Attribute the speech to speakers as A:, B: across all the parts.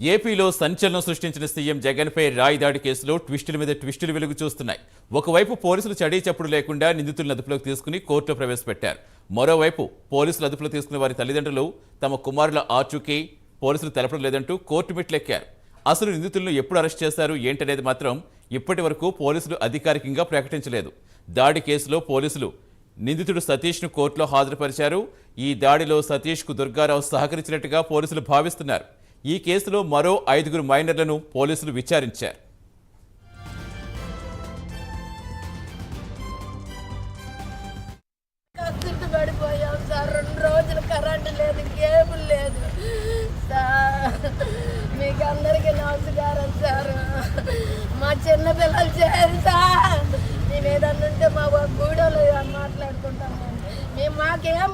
A: ఏపీలో సంచలనం సృష్టించిన సీఎం జగన్పై రాయిదాడి కేసులో ట్విస్టుల మీద ట్విస్టులు వెలుగు చూస్తున్నాయి. ఒకవైపు పోలీసులు చడీ చప్పుడు లేకుండా నిందితులను అదుపులోకి తీసుకుని కోర్టులో ప్రవేశపెట్టారు. మరోవైపు పోలీసులు అదుపులో తీసుకున్న వారి తల్లిదండ్రులు తమ కుమారుల ఆచూకీ పోలీసులు తెలపడం లేదంటూ కోర్టు మెట్లెక్కారు. అసలు నిందితులను ఎప్పుడు అరెస్ట్ చేశారు ఏంటనేది మాత్రం ఇప్పటి వరకు పోలీసులు అధికారికంగా ప్రకటించలేదు. దాడి కేసులో పోలీసులు నిందితుడు సతీష్ను కోర్టులో హాజరుపరిచారు. ఈ దాడిలో సతీష్కు దుర్గారావు సహకరించినట్టుగా పోలీసులు భావిస్తున్నారు. ఈ కేసులో మరో ఐదుగురు మైనర్లను పోలీసులు విచారించారు.
B: పడిపోయాం సార్. రెండు రోజులు కరెంట్ లేదు కేబుల్ లేదు. సార్ మీకు అందరికీ నమస్కారం సార్. మా చిన్న పిల్లలు చేయాలి సార్. మేము ఏదన్నా ఉంటే మా గూడలో మాట్లాడుకుంటాం మేము మాకేం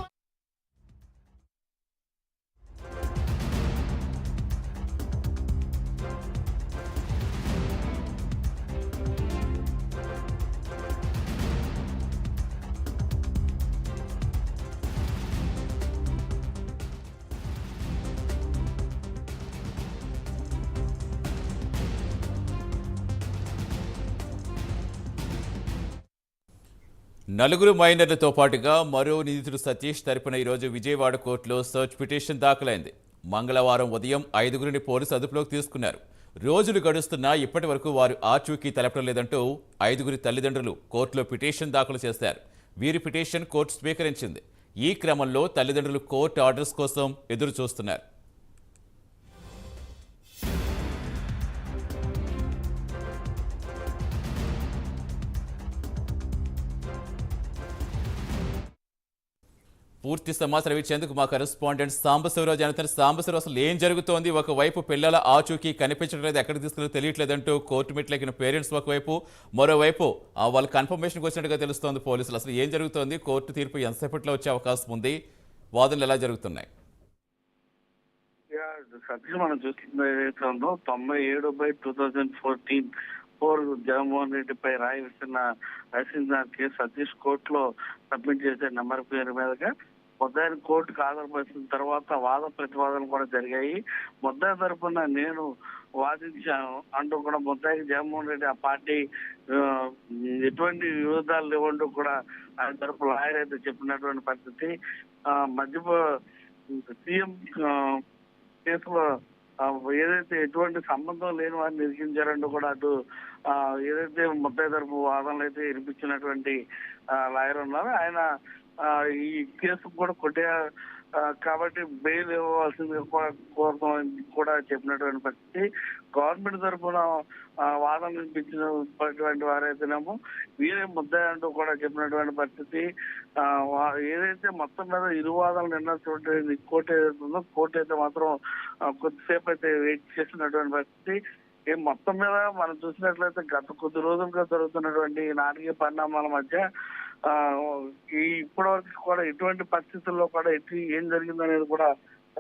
A: నలుగురు మైనర్లతో పాటుగా మరో నిందితుడు సతీష్ తరపున ఈరోజు విజయవాడ కోర్టులో సర్చ్ పిటిషన్ దాఖలైంది. మంగళవారం ఉదయం ఐదుగురిని పోలీసు అదుపులోకి తీసుకున్నారు. రోజులు గడుస్తున్నా ఇప్పటి వరకు వారు ఆచూకీ తెలపడం లేదంటూ ఐదుగురి తల్లిదండ్రులు కోర్టులో పిటిషన్ దాఖలు చేశారు. వీరి పిటిషన్ కోర్టు స్వీకరించింది. ఈ క్రమంలో తల్లిదండ్రులు కోర్టు ఆర్డర్స్ కోసం ఎదురు చూస్తున్నారు పూర్తి సమాచారం ఇచ్చేందుకు మా కరెస్పాండెంట్ సాంబశివరావు జనతన్. సాంబశివరావు అసలు ఏం జరుగుతోంది? ఒకవైపు పిల్లల ఆచూకీ కనిపించడం లేదు ఎక్కడికి తీసుకెళ్ళి తెలియట్లేదంటూ కోర్టు మెట్లెక్కిన పేరెంట్స్ ఒకవైపు. మరోవైపు ఆ, వాళ్ళ కన్ఫర్మేషన్కి వచ్చినట్టుగా తెలుస్తోంది పోలీసులు. అసలు ఏం జరుగుతోంది? కోర్టు తీర్పు ఎంతసేపట్లో వచ్చే అవకాశం ఉంది? వాదనలు ఎలా జరుగుతున్నాయి?
C: సతీష్ మనం చూస్తున్న తొంభై ఏడు by two thousand fourteen four Jaganmohan రెడ్డిపై రాయిస్తున్న విసిన కేసు సతీష్ కోర్టులో సబ్మిట్ చేసే నెంబర్ పేరు మీదుగా ముద్దాయిని కోర్టుకు ఆధారపరిచిన తర్వాత వాద ప్రతివాదనలు కూడా జరిగాయి. ముద్దాయి తరపున నేను వాదించాను. అంటూ కూడా ముద్దాయికి జగన్మోహన్ రెడ్డి ఆ పార్టీ ఎటువంటి విరోధాలు లేవంటూ కూడా ఆయన తరపు లాయర్ అయితే చెప్పినటువంటి పరిస్థితి. మధ్య సీఎం కేసులో ఏదైతే ఎటువంటి సంబంధం లేని వారిని నిరసించారంటూ కూడా అటు ఏదైతే ముప్పై తరపు వాదనలు అయితే వినిపించినటువంటి లాయర్ ఉన్నారో ఆయన ఆ, ఈ కేసు కూడా కొట్టే కాబట్టి బెయిల్ ఇవ్వాల్సింది కోరుతాం కూడా చెప్పినటువంటి పరిస్థితి. గవర్నమెంట్ తరఫున వాదన వినిపించినటువంటి వారైతేనేమో వీరే ముద్ద అంటూ కూడా చెప్పినటువంటి పరిస్థితి. ఏదైతే మొత్తం మీద ఇరు వాదనలు నిన్నటువంటి కోర్టు ఏదైతే ఉందో కోర్టు అయితే మాత్రం కొద్దిసేపు అయితే వెయిట్ చేసినటువంటి పరిస్థితి. ఈ మొత్తం మీద మనం చూసినట్లయితే గత కొద్ది రోజులుగా జరుగుతున్నటువంటి ఈ నాటకీయ పరిణామాల మధ్య ఈ ఇప్పటి వరకు కూడా ఎటువంటి పరిస్థితుల్లో కూడా ఎట్టి ఏం జరిగిందనేది కూడా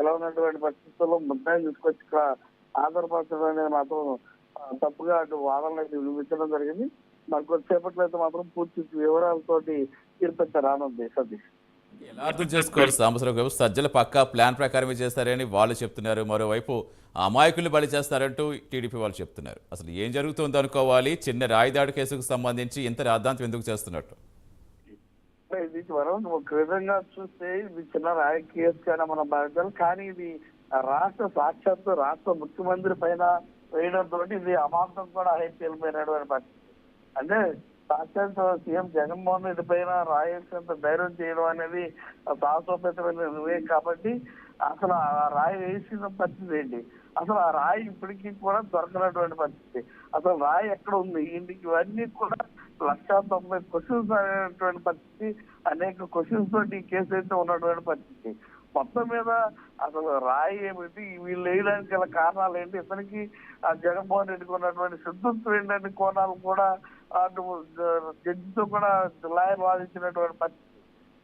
C: ఎలా ఉన్నటువంటి పరిస్థితుల్లో ముద్దాయి తీసుకొచ్చి ఇక్కడ ఆధారపరచడం అనేది మాత్రం తప్పుగా అటు వాదనలు అయితే వినిపించడం జరిగింది. మరి కొద్దిసేపట్లో అయితే మాత్రం పూర్తి వివరాలతోటి తీర్పు రానుంది సతీష్.
A: ఎలా అర్థం చేసుకోవాలి? సాంబశివరావు గారు సజ్జల పక్కా ప్లాన్ ప్రకారమే చేస్తారని వాళ్ళు చెప్తున్నారు. మరోవైపు అమాయకుల్ని బలి చేస్తారంటూ టీడీపీ వాళ్ళు చెప్తున్నారు. అసలు ఏం జరుగుతుందో అనుకోవాలి? చిన్న రాయిదాడి కేసుకు సంబంధించి ఇంత రాద్ధాంతం ఎందుకు చేస్తున్నట్టు?
C: ఇది మనం ఒక విధంగా చూస్తే ఇది చిన్న రాజకీయ కేసు కానీ మనం భావించాలి. కానీ ఇది రాష్ట్ర సాక్షాత్తు రాష్ట్ర ముఖ్యమంత్రి పైన వేయడంతో ఇది అమాంతం కూడా హైప్ వెళ్ళిపోయినటువంటి పరిస్థితి అంటే సాక్షాత్ సీఎం జగన్మోహన్ రెడ్డి పైన రాయేసేంత ధైర్యం చేయడం అనేది సాహసోపేతమైన వివేక్ కాబట్టి అసలు ఆ రాయి వేసిన పరిస్థితి ఏంటి? అసలు ఆ రాయి ఇప్పటికీ కూడా దొరకనటువంటి పరిస్థితి. అసలు రాయి ఎక్కడ ఉంది? ఇంటికి ఇవన్నీ కూడా లక్ష తొంభై క్వశ్చన్స్ అనేటువంటి పరిస్థితి అనేక క్వశ్చన్స్ తోటి ఈ కేసు అయితే ఉన్నటువంటి పరిస్థితి. మొత్తం మీద అసలు రాయి ఏమిటి? వీళ్ళు వేయడానికి గల కారణాలు ఏంటి? ఇతనికి జగన్మోహన్ రెడ్డికి ఉన్నటువంటి సిద్ధత్వం ఏంటంటే కోణాలు కూడా అటు జడ్జితో కూడా లాయర్ వాదించినటువంటి పరిస్థితి.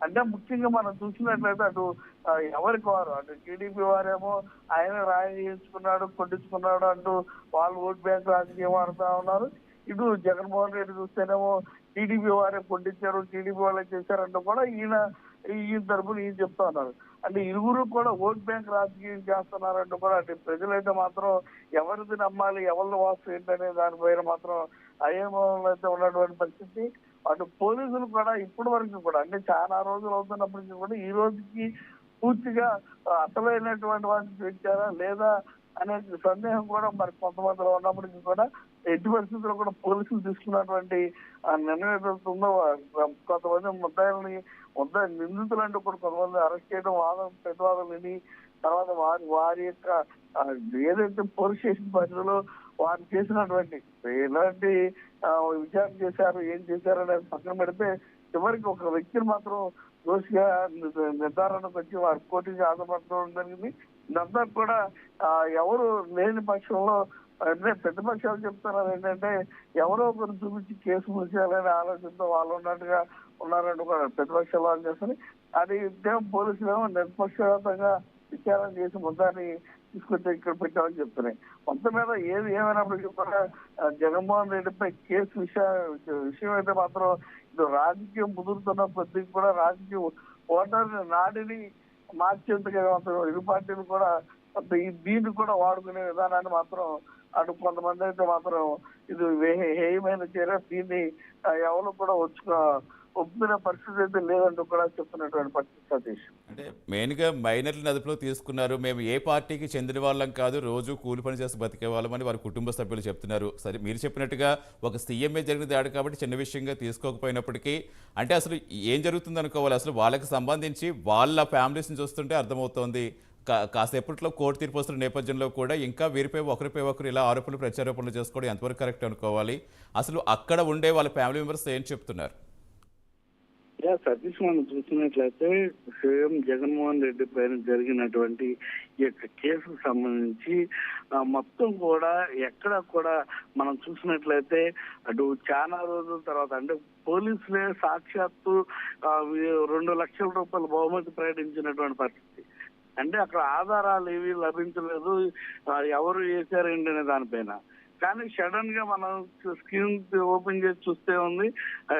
C: అంటే ముఖ్యంగా మనం చూసినట్లయితే అటు ఎవరికి వారు? అటు టీడీపీ వారేమో ఆయన రాయి చేయించుకున్నాడు కొట్టించుకున్నాడు అంటూ వాళ్ళు ఓట్ బ్యాంక్ రాజకీయం ఆడుతా ఉన్నారు. ఇటు జగన్మోహన్ రెడ్డి చూస్తేనేమో టీడీపీ వారే కొట్టించారు టీడీపీ వాళ్ళే చేశారంటూ కూడా ఈయన ఈయన తరపున ఈయన చెప్తా ఉన్నారు. అంటే ఇరువురు కూడా ఓట్ బ్యాంక్ రాజకీయం చేస్తున్నారంటూ కూడా అంటే ప్రజలైతే మాత్రం ఎవరిది నమ్మాలి ఎవరిని వాస్తు ఏంటనే దానిపైన మాత్రం అయోమయంలో అయితే ఉన్నటువంటి పరిస్థితి. అటు పోలీసులు కూడా ఇప్పటి వరకు కూడా అంటే చాలా రోజులు అవుతున్నప్పటికీ కూడా ఈ రోజుకి పూర్తిగా ఆ, అసలైనటువంటి వాటిని పెట్టారా లేదా అనే సందేహం కూడా మరి కొంతమందిలో ఉన్నప్పటికీ కూడా ఎట్టి పరిస్థితుల్లో కూడా పోలీసులు తీసుకున్నటువంటి ఆ నిర్ణయం ఏదవుతుందో కొంతమంది ముద్దాయిల్ని ముద్ద నిందితులు అంటే కూడా కొంతమంది అరెస్ట్ చేయడం వాదం ప్రతివాదం విని తర్వాత వారి వారి యొక్క ఏదైతే పోలీస్ స్టేషన్ పరిధిలో వారు చేసినటువంటి ఎలాంటి విచారణ చేశారు ఏం చేశారు అనేది పక్కన పెడితే చివరికి ఒక వ్యక్తిని మాత్రం దోషిగా నిర్ధారణకు వచ్చి వారి కోర్టుకి హాజరుపడడం జరిగింది. ఇదంతా కూడా ఆ, ఎవరు లేని పక్షంలో అంటే ప్రతిపక్షాలు చెప్తున్నారు ఏంటంటే ఎవరో ఒకరు చూపించి కేసు మూసేయాలనే ఆలోచనతో వాళ్ళు ఉన్నట్టుగా ఉన్నారంటూ కూడా ప్రతిపక్షాలు వాళ్ళు చేస్తారు. అది ఇదేమో పోలీసులు ఏమో నిష్పక్షపాతంగా విచారణ చేసి ముద్దాన్ని తీసుకొచ్చి ఇక్కడ పెట్టామని చెప్తున్నాయి. మొత్తం మీద ఏది ఏమైనప్పటికీ కూడా జగన్మోహన్ రెడ్డిపై కేసు విషయ విషయం అయితే మాత్రం ఇది రాజకీయం ముదురుతున్న ప్రతి కూడా రాజకీయ ఓటర్ నాడిని మార్చేందుకు ఇరు పార్టీలు కూడా ఈ దీన్ని కూడా వాడుకునే విధానాన్ని మాత్రం అటు కొంతమంది అయితే మాత్రం ఇది వే- హేయమైన చర్య దీన్ని ఎవరు కూడా వచ్చుకో ఒప్పుకునే పరిస్థితి అయితే లేదంటూ కూడా చెప్తున్నటువంటి పరిస్థితి సతీష్.
A: అంటే మెయిన్గా మైనర్లను అదుపులో తీసుకున్నారు. మేము ఏ పార్టీకి చెందిన వాళ్ళం కాదు. రోజు కూలి పని చేసి బతికే వాళ్ళమని వారి కుటుంబ సభ్యులు చెప్తున్నారు. సరే మీరు చెప్పినట్టుగా ఒక సీఎంఏ జరిగిన దాడి కాబట్టి చిన్న విషయంగా తీసుకోకపోయినప్పటికీ అంటే అసలు ఏం జరుగుతుంది అనుకోవాలి? అసలు వాళ్ళకి సంబంధించి వాళ్ళ ఫ్యామిలీస్ని చూస్తుంటే అర్థమవుతోంది. కా కాసేపట్లో కోర్టు తీర్పు వస్తున్న నేపథ్యంలో కూడా ఇంకా వీరిపై ఒకరిపై ఒకరు ఇలా ఆరోపణలు ప్రత్యారోపణలు చేసుకోవడం ఎంతవరకు కరెక్ట్ అనుకోవాలి? అసలు అక్కడ ఉండే వాళ్ళ ఫ్యామిలీ మెంబర్స్ ఏం చెప్తున్నారు?
C: యా సతీష్ మనం చూసినట్లయితే సీఎం జగన్మోహన్ రెడ్డి పైన జరిగినటువంటి ఈ యొక్క కేసుకు సంబంధించి మొత్తం కూడా ఎక్కడ కూడా మనం చూసినట్లయితే అటు చాలా రోజుల తర్వాత అంటే పోలీసులే సాక్షాత్తు రెండు లక్షల రూపాయల బహుమతి ప్రకటించినటువంటి పరిస్థితి. అంటే అక్కడ ఆధారాలు ఏవి లభించలేదు. ఎవరు చేశారేంటి అనే దానిపైన. కానీ సడన్గా మనం స్క్రీన్ ఓపెన్ చేసి చూస్తే ఉంది.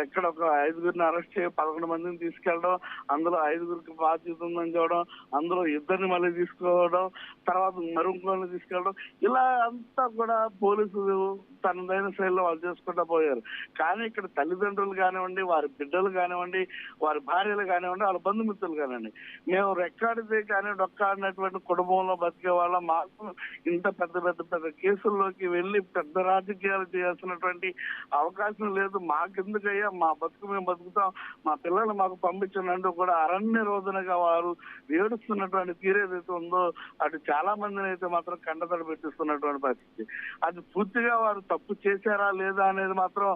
C: ఇక్కడ ఒక ఐదుగురిని అరెస్ట్ చేయ పదకొండు మందిని తీసుకెళ్ళడం అందులో ఐదుగురికి బాధ్యత ఉందని చూడడం అందులో ఇద్దరిని మళ్ళీ తీసుకోవడం తర్వాత మరొకరిని తీసుకెళ్ళడం ఇలా అంతా కూడా పోలీసులు తనదైన శైలిలో వాళ్ళు చేసుకుంటా పోయారు. కానీ ఇక్కడ తల్లిదండ్రులు కానివ్వండి వారి బిడ్డలు కానివ్వండి వారి భార్యలు కానివ్వండి వాళ్ళ బంధుమిత్రులు కానివ్వండి. మేము రెక్కాడితే కానీ డొక్కాడినటువంటి కుటుంబంలో బతికే వాళ్ళ. మాకు ఇంత పెద్ద పెద్ద పెద్ద కేసుల్లోకి వెళ్ళి పెద్ద రాజకీయాలు చేయాల్సినటువంటి అవకాశం లేదు. మాకెందుకయ్యా? మా బతుకు మేము బతుకుతాం. మా పిల్లలు మాకు పంపించినట్టు కూడా అరణ్య రోజునగా వారు ఏడుస్తున్నటువంటి తీరేదైతే ఉందో అటు చాలా మందిని అయితే మాత్రం కండతడి పెట్టిస్తున్నటువంటి పరిస్థితి. అది పూర్తిగా వారు తప్పు చేశారా లేదా అనేది మాత్రం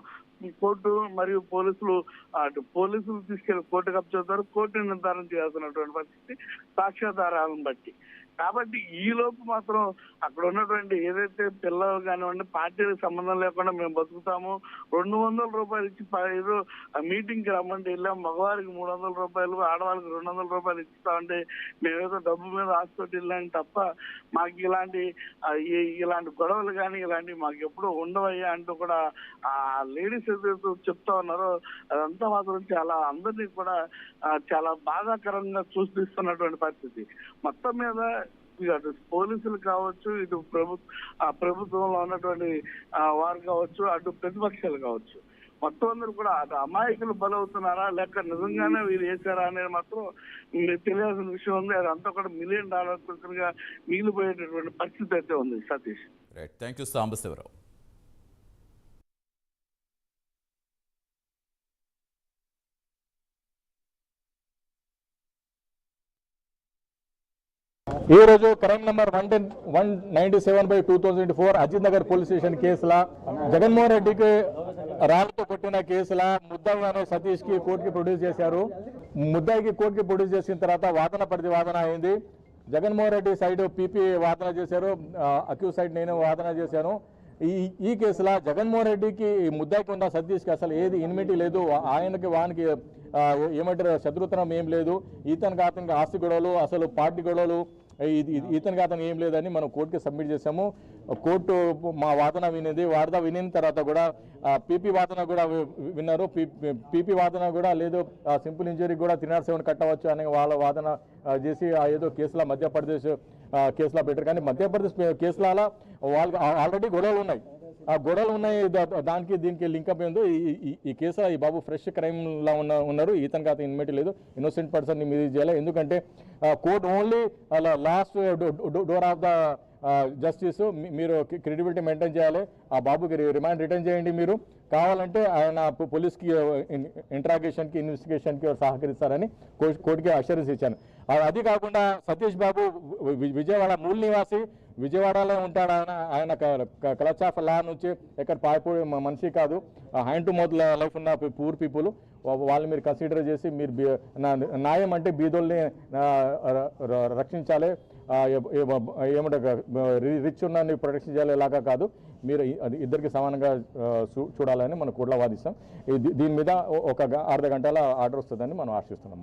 C: కోర్టు మరియు పోలీసులు అటు పోలీసులు తీసుకెళ్ళి కోర్టు కప్పిస్తారు కోర్టు నిర్ధారణ చేయాల్సినటువంటి పరిస్థితి సాక్ష్యాధారాలను బట్టి. కాబట్టి ఈ లోపు మాత్రం అక్కడ ఉన్నటువంటి ఏదైతే పిల్లలు కానివ్వండి పార్టీలకు సంబంధం లేకుండా మేము బతుకుతాము. రెండు వందల రూపాయలు ఇచ్చి ఏదో మీటింగ్కి రమ్మంటే వెళ్ళాం. మగవారికి మూడు వందల రూపాయలు ఆడవాళ్ళకి రెండు వందల రూపాయలు ఇస్తామంటే మేమేదో డబ్బు మీద హాస్పిటల్ వెళ్ళాం తప్ప మాకు ఇలాంటి ఇలాంటి గొడవలు కానీ ఇలాంటివి మాకు ఎప్పుడూ ఉండవయ్యా అంటూ కూడా ఆ లేడీస్ ఏదైతే చెప్తా ఉన్నారో అదంతా మాత్రం చాలా అందరినీ కూడా చాలా బాధాకరంగా సూచిస్తున్నటువంటి పరిస్థితి. మొత్తం మీద అటు పోలీసులు కావచ్చు ఇటు ప్రభుత్వ ఆ ప్రభుత్వంలో ఉన్నటువంటి వారు కావచ్చు అటు ప్రతిపక్షాలు కావచ్చు. మొత్తం అందరూ కూడా అటు అమాయకులు బలవుతున్నారా లేక నిజంగానే వీరు వేశారా అనేది మాత్రం మీకు తెలియాల్సిన విషయం ఉంది. అదంతా కూడా మిలియన్ డాలర్ మిగిలిపోయేటటువంటి పరిస్థితి అయితే ఉంది Satish.
A: Right thank you Sambasivarao.
D: ఈ రోజు crime number one ten one ninety seven by two thousand four Ajit Nagar police station కేసుల జగన్మోహన్ రెడ్డికి రాళ్ళతో కొట్టిన కేసుల ముద్దాయిగాను సతీష్కి కోర్టుకి ప్రొడ్యూస్ చేశారు. ముద్దాయికి కోర్టుకి ప్రొడ్యూస్ చేసిన తర్వాత వాదన ప్రతివాదన వాదన అయింది. జగన్మోహన్ రెడ్డి సైడ్ పీపీ వాదన చేశారు అక్యూజ్ సైడ్ నేను వాదన చేశాను. ఈ ఈ కేసులో జగన్మోహన్ రెడ్డికి ఈ ముద్దాయికి ఉన్న సతీష్కి అసలు ఏది ఇన్మిటీ లేదు. ఆయనకి వానికి ఏమంటారు శత్రుతనం ఏం లేదు. ఇతనికి అతనికి ఆస్తి గొడవలు అసలు పార్టీ గొడవలు ఇతనికి అతను ఏం లేదని మనం కోర్టుకి సబ్మిట్ చేసాము కోర్టు మా వాదన వినేది. వార్త వినిన తర్వాత కూడా పీపీ వాదన కూడా విన్నారు. పీపీ వాదన కూడా లేదు. సింపుల్ ఇంజరీ కూడా త్రీ నాట్ సెవెన్ కట్టవచ్చు అనే వాళ్ళ వాదన చేసి ఆ ఏదో కేసుల మధ్యప్రదేశ్ కేసులా పెట్టారు. కానీ మధ్యప్రదేశ్ కేసుల వాళ్ళకి ఆల్రెడీ గొడవలు ఉన్నాయి. ఆ గొడవలు ఉన్నాయి దా- దానికి దీనికి లింకప్ ఏందో ఈ- ఈ- ఈ ఈ బాబు ఫ్రెష్ క్రైమ్లా ఉన్న ఉన్నారు ఇతనికి అతను ఇన్మేట్ లేదు ఇన్నోసెంట్ పర్సన్ మీద చేయాలి. ఎందుకంటే కోర్ట్ ఓన్లీ అలా last door of the justice మీరు క్రెడిబిలిటీ మెయింటైన్ చేయాలి ఆ బాబుకి రిమాండ్ రిటర్న్ చేయండి మీరు. కావాలంటే ఆయన పోలీస్కి ఇంట్రాగేషన్కి ఇన్వెస్టిగేషన్కి సహకరిస్తారని కోర్టుకి అష్యూరెన్స్ ఇచ్చాను అది కాకుండా సతీష్ బాబు విజయవాడ మూల నివాసి విజయవాడలో ఉంటాడు ఆయన? ఆయన క్లచ్ ఆఫ్ లా నుంచి ఎక్కడ పారిపోయే మనిషి కాదు. హ్యాండ్ టు మౌత్ లైఫ్ ఉన్న పూర్ పీపుల్. వాళ్ళు మీరు కన్సిడర్ చేసి మీరు న్యాయం అంటే బీదోల్ని రక్షించాలి. ఏమంటే రిచ్ ఉన్న ప్రొటెక్షన్ చేయాలి ఇలాగా కాదు. మీరు అది ఇద్దరికి సమానంగా చూ- చూడాలని మనం కూడా వాదిస్తాం. దీని మీద ఒక అర్ధ గంటల ఆర్డర్ వస్తుందని మనం ఆశిస్తున్నాం.